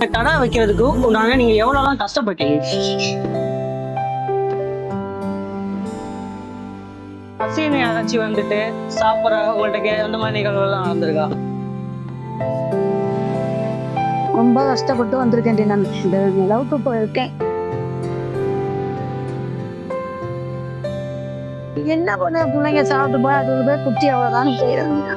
இந்த கடை வைக்கிறதுக்கு உண்டான நீங்க எவ்வளவுலாம் கஷ்டப்பட்டீங்க? பசினை அரைச்சி வந்துட்டு சாப்பிட்ற உங்கள்ட்ட கே அந்த மாதிரி நிகழ்வுகள்லாம் நடந்திருக்கா? ரொம்ப கஷ்டப்பட்டு வந்திருக்கேன் நான். இந்த அளவுக்கு போயிருக்கேன். என்ன பண்ண? பிள்ளைங்க சாப்பிட்டு போய் அது போய் குட்டி அவ்வளவுதான் செய்யறாங்க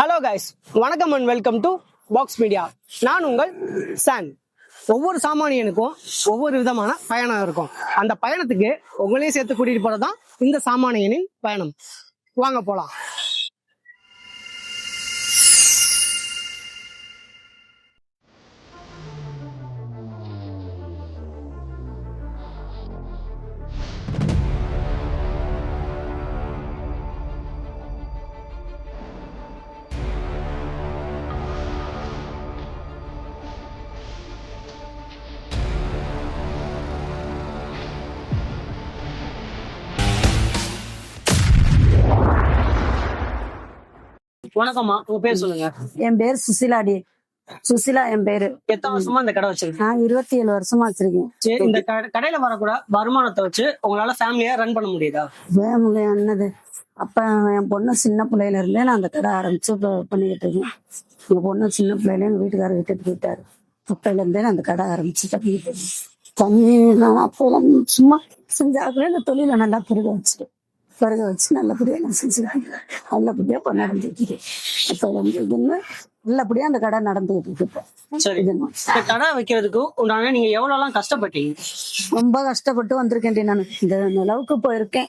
ஹலோ கைஸ் வணக்கம் and welcome to box media நான் உங்கள் சான் ஒவ்வொரு சாமானியனுக்கும் ஒவ்வொரு விதமான பயணம் இருக்கும். அந்த பயணத்துக்கு உங்களையும் சேர்த்து கூட்டிட்டு போறதுதான் இந்த சாமானியனின் பயணம். வாங்க போலாம். வணக்கம்மா. உங்க பேர் சொல்லுங்க. என் பேர் சுசிலாடி சுசிலா என் பேரு. எத்தனை வருஷமா இந்த கடை வச்சிருக்கீங்க? நான் இருபத்தி ஏழு வருஷமா வச்சிருக்கேன். சரி இந்த கடை- கடையில வரக்கூட வருமானத்தை வச்சு உங்களால ஃபேமிலியா ரன் பண்ண முடியுதா? வேமுங்க என்னது? அப்ப என் பொண்ணு சின்ன பிள்ளையில இருந்தே நான் அந்த கடை ஆரம்பிச்சு இப்போ பண்ணிக்கிட்டு இருக்கேன். எங்க பொண்ணு சின்ன பிள்ளையில எங்க வீட்டுக்காரர் விட்டுட்டு போயிட்டாரு. அப்பையில இருந்தே நான் அந்த கடை ஆரம்பிச்சு பண்ணிக்கிட்டு இருக்கேன். தண்ணி நான் அப்போ சும்மா செஞ்சாக்குற இந்த தொழிலை நல்லா பெருக வச்சுட்டு பெருக வச்சு நல்லபடியா நான் செஞ்சுருக்கேன் நல்லபடியா இப்போ நடந்துக்கிட்டு இருக்கு. அப்போ வந்து இதுன்னு நல்லபடியா அந்த கடை நடந்துகிட்டு இருக்கு இப்போ. கடை வைக்கிறதுக்கு உண்டான நீங்க எவ்வளவுலாம் கஷ்டப்பட்டீங்க? ரொம்ப கஷ்டப்பட்டு வந்திருக்கேன் நான். இந்த அளவுக்கு இப்போ இருக்கேன்.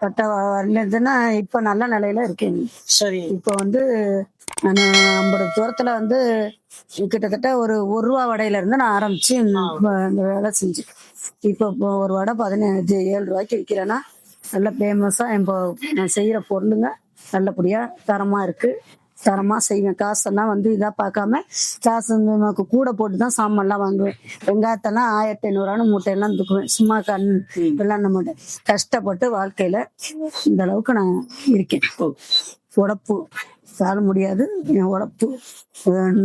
பட்ட வரலதுன்னா இப்ப நல்ல நிலையில இருக்கேன். சரி. இப்போ வந்து நான் ஐம்பது தூரத்துல வந்து கிட்டத்தட்ட ஒரு ஒரு ரூபா வடையில இருந்து நான் ஆரம்பிச்சு இந்த வேலை இப்போ இப்போ ஒரு வடை பதினஞ்சு ஏழு ரூபாய்க்கு விற்கிறேன்னா நல்ல ஃபேமஸா இப்போ நான் செய்யற பொருளுங்க நல்லபடியா தரமா இருக்கு. தரமா செய்வேன். காசெல்லாம் வந்து இதா பார்க்காம காசு நமக்கு கூட போட்டு தான் சாமான்லாம் வாங்குவேன். வெங்காயத்தெல்லாம் ஆயிரத்தி ஐநூறுவான்னு மூட்டையெல்லாம் தூக்குவேன். சும்மா கண் எல்லாம் நம்ம கஷ்டப்பட்டு வாழ்க்கையில இந்த அளவுக்கு நான் இருக்கேன். உடப்பு. சாட முடியாது. என் உடப்பு.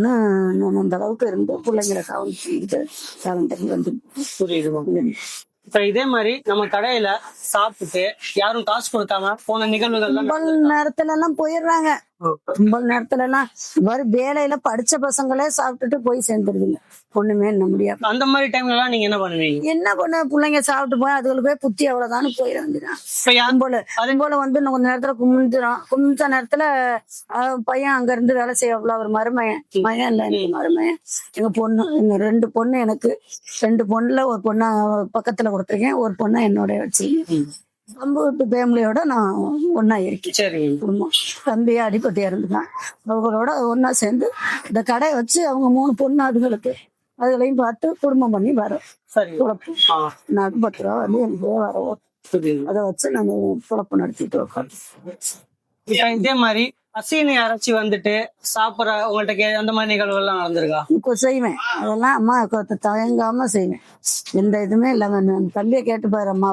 நான் அந்த அளவுக்கு இருந்து பிள்ளைங்களை கவனிச்சுக்கிட்டு காலத்துக்கு வந்து புரியுது இப்ப இதே மாதிரி நம்ம கடையில சாப்பிட்டுட்டு யாரும் காசு கொடுக்காம போன நிகழ்வுகள்லாம் கும்பல் நேரத்துல எல்லாம் போயிடுறாங்க. கும்பல் நேரத்துல எல்லாம் மாதிரி வேலையில படிச்ச பசங்களே சாப்பிட்டுட்டு போய் சேர்ந்துருதுங்க ஒண்ணுமே என்ன முடியாது. அந்த மாதிரி டைம்ல எல்லாம் நீங்க என்ன பண்ணுவீங்க? என்ன பண்ண? பிள்ளைங்க சாப்பிட்டு போய் அதுகளுக்கு போய் புத்தி அவ்வளவுதானு போயிட வேண்டியதான் போல அது போல வந்து கொஞ்ச நேரத்துல குமிஞ்சிடும் குமிஞ்ச நேரத்துல பையன் அங்க இருந்து வேலை செய்ய ஒரு மருமையன் மயன் இல்ல எனக்கு மருமையன் எங்க பொண்ணு எங்க ரெண்டு பொண்ணு எனக்கு. ரெண்டு பொண்ணுல ஒரு பொண்ணா பக்கத்துல கொடுத்துருக்கேன். ஒரு பொண்ணை என்னோட வச்சு வீட்டு ஃபேமிலியோட நான் ஒண்ணா இருக்கேன். சரி. குடும்பம். தம்பி அடிப்பட்டு இறந்துட்டான். அவங்களோட ஒண்ணா சேர்ந்து இந்த கடையை வச்சு அவங்க மூணு பொண்ணு அதுகளுக்கு அதுகளையும் பார்த்து குடும்பம் பண்ணி வரோம். குழப்பம் நான் பத்து ரூபா வந்து எனக்கு வரோம். அதை வச்சு நாங்க குழப்பம் நடத்திட்டு இருக்கோம். இப்ப இதே மாதிரி பசீனை அரைச்சி வந்துட்டு சாப்பிடுற உங்கள்ட்ட கே அந்த மாதிரி நிகழ்வுகள்லாம் நடந்திருக்கா? இப்போ செய்வேன். அதெல்லாம் அம்மா தயங்காம செய்வேன். எந்த இதுவுமே இல்லாம நான் தம்பியை கேட்டு பாரு அம்மா.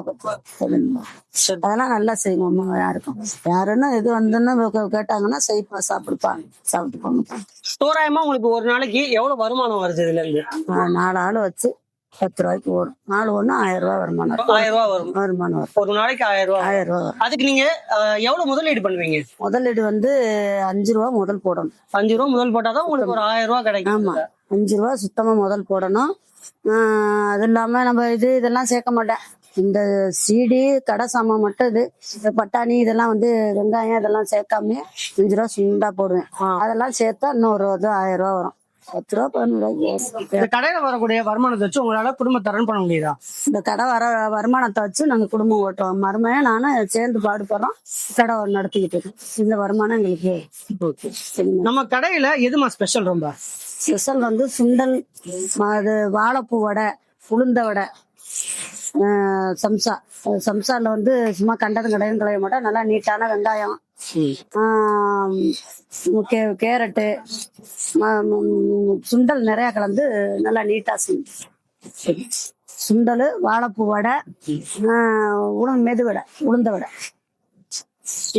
அதெல்லாம் நல்லா செய்வோம் அம்மா யாருக்கும். யாருன்னா இது வந்துன்னு கேட்டாங்கன்னா செய்ப்பா சாப்பிடுப்பாங்க. சாப்பிட்டு போங்க. தோராயமா உங்களுக்கு ஒரு நாளைக்கு எவ்வளவு வருமானம் வருது இதுல இருந்து? நாலு ஆள் வச்சு பத்து ரூபாய்க்கு ஓடும் நாலு ஒண்ணு ஆயிரம் ரூபாய் வருமானம் வரும். ஆயிரம் ரூபாய் வரும். வருமானம் வரும். ஒரு நாளைக்கு ஆயிரம் ரூபாய் ஆயிரம் ரூபாய் வரும். அதுக்கு நீங்க எவ்வளவு முதலீடு பண்ணுவீங்க? முதலீடு வந்து அஞ்சு ரூபா முதல் போடணும். அஞ்சு ரூபா முதல் போட்டாதான் உங்களுக்கு ஒரு ஆயிரம் ரூபாய் கிடைக்கும். ஆமா. அஞ்சு ரூபா சுத்தமா முதல் போடணும். அது இல்லாம நம்ம இது இதெல்லாம் சேர்க்க மாட்டேன். இந்த சீடி கடை சாமான் மட்டும் இது பட்டாணி இதெல்லாம் வந்து வெங்காயம் இதெல்லாம் சேர்க்காம அஞ்சு ரூபா சுண்டா போடுவேன். அதெல்லாம் சேர்த்தா இன்னொரு இது ஆயிரம் ரூபா வரும். பத்து ரூபா பதினோரு ரூபாய்க்கு இந்த கடையில வரக்கூடிய வருமானத்தை வச்சு உங்களால குடும்பத்தை ரன் பண்ண முடியுதா? இந்த கடை வர வருமானத்தை வச்சு நாங்க குடும்பம் ஓட்டுவோம் மருமையா நானும் சேர்ந்து பாடுபடுறோம். கடை நடத்திக்கிட்டு இருக்கோம். இந்த வருமானம் எங்களுக்கு. சரிங்க. நம்ம கடையில எதுமா ஸ்பெஷல் ரொம்ப? ஸ்பெஷல் வந்து சுண்டல் அது வாழைப்பூ வடை உளுந்த வடை சம்சா. அஹ் சம்சால வந்து சும்மா கண்டதும் கடையும் களைய மாட்டோம் நல்லா நீட்டான வெங்காயம் கேரட்டு சுண்டல் நிறைய கலந்து நல்லா நீட்டா செஞ்சு. சுண்டல் வாழைப்பூ வடை உளுந்து மெது வடை உளுந்த வடை.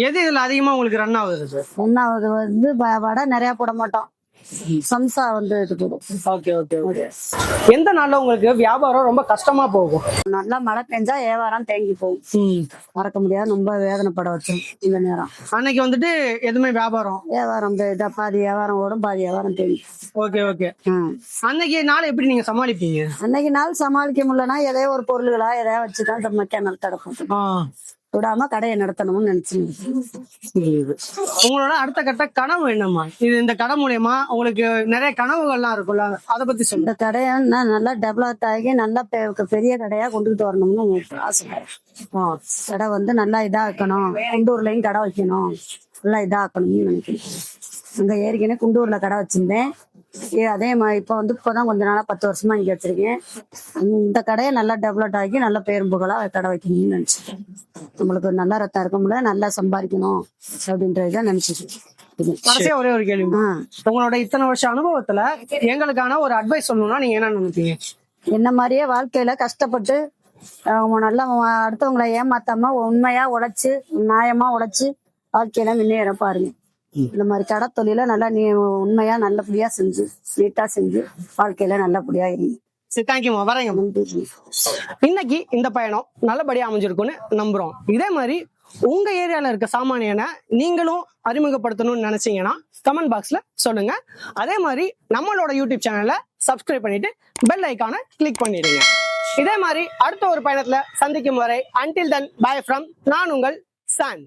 எது இதுல அதிகமா உங்களுக்கு ரன் ஆகுது? சார் ஒன்னாவது வந்து வடை நிறைய போட மாட்டோம். சம்சா வந்து இது போடும் ஓகே ஓகே ஓகே. எந்த நாள்ல உங்களுக்கு வியாபாரம் ரொம்ப கஷ்டமா போகும்? நல்லா மழை பெஞ்சா வியாபாரம் தேங்கி போகும். மறக்க முடியாது ரொம்ப வேதனைப்பட வச்சோம் இந்த நேரம். அன்னைக்கு வந்துட்டு எதுவுமே வியாபாரம்? வியாபாரம் இதா பாதி வியாபாரம் ஓடும் பாதி வியாபாரம் தேங்கி. Okay okay. அன்னைக்கு நாள் எப்படி நீங்க சமாளிப்பீங்க? அன்னைக்கு நாள் சமாளிக்க முடியலன்னா எதையோ ஒரு பொருள்களா எதையா வச்சுதான் இந்த மக்கள் தடுப்போம். விடாம கடையை நடத்தணும்னு நினைச்சு புரியுது. உங்களோட அடுத்த கட்ட கனவு என்னம்மா? இது இந்த கடை மூலியமா உங்களுக்கு நிறைய கனவுகள்லாம் இருக்கும்ல அதை பத்தி சொல்லுங்க. இந்த கடையை நான் நல்லா டெவலப் ஆகி நல்லா பெரிய கடையா கொண்டுகிட்டு வரணும்னு எனக்கு ஆசை கடை வந்து நல்லா இதா இருக்கணும் குண்டூர்லயும் கடை வைக்கணும். நல்லா இதா இருக்கணும்னு நினைக்கிறேன். அங்க ஏற்கனவே குண்டூர்ல கடை வச்சிருந்தேன். அதே மாதிரி இப்போ வந்து இப்போதான் கொஞ்ச நாளா பத்து வருஷமா இங்க வச்சிருக்கேன். இந்த கடையை நல்லா டெவலப் ஆகி நல்ல பேரும் புகழா கடை வைக்கணும்னு நினைச்சிட்டேன். நம்மளுக்கு நல்ல ரத்தம் இருக்க முடியல நல்லா சம்பாதிக்கணும் அப்படின்றத நினைச்சிட்டு கடைசியா ஒரே ஒரு கேள்வி. உங்களோட இத்தனை வருஷ அனுபவத்துல எங்களுக்கான ஒரு அட்வைஸ் சொல்லணும்னா நீங்க என்ன நினைப்பீங்க? என்ன மாதிரியே வாழ்க்கையில கஷ்டப்பட்டு அவங்க நல்லா அடுத்தவங்களை ஏமாத்தாம உண்மையா உழைச்சு நியாயமா உழைச்சு வாழ்க்கையில முன்னேற பாருங்க. இந்த மாதிரி கடை தொழில நல்லா நீ உண்மையா நல்லபடியா செஞ்சு நீட்டா செஞ்சு வாழ்க்கையில நல்லபடியா சரி தேங்க்யூமா வரேங்க. இன்னைக்கு இந்த பயணம் நல்லபடியா அமைஞ்சிருக்கும்னு நம்புறோம். இதே மாதிரி உங்க ஏரியால இருக்க சாமானியனை நீங்களும் அறிமுகப்படுத்தணும்னு நினைச்சீங்கன்னா கமெண்ட் பாக்ஸ்ல சொல்லுங்க. அதே மாதிரி நம்மளோட யூடியூப் சேனலை சப்ஸ்கிரைப் பண்ணிட்டு பெல் ஐக்கானை கிளிக் பண்ணிடுங்க. இதே மாதிரி அடுத்த ஒரு பயணத்துல சந்திக்கும் வரை அன்டில் தன் பை ஃப்ரம் நான் உங்கள் சான்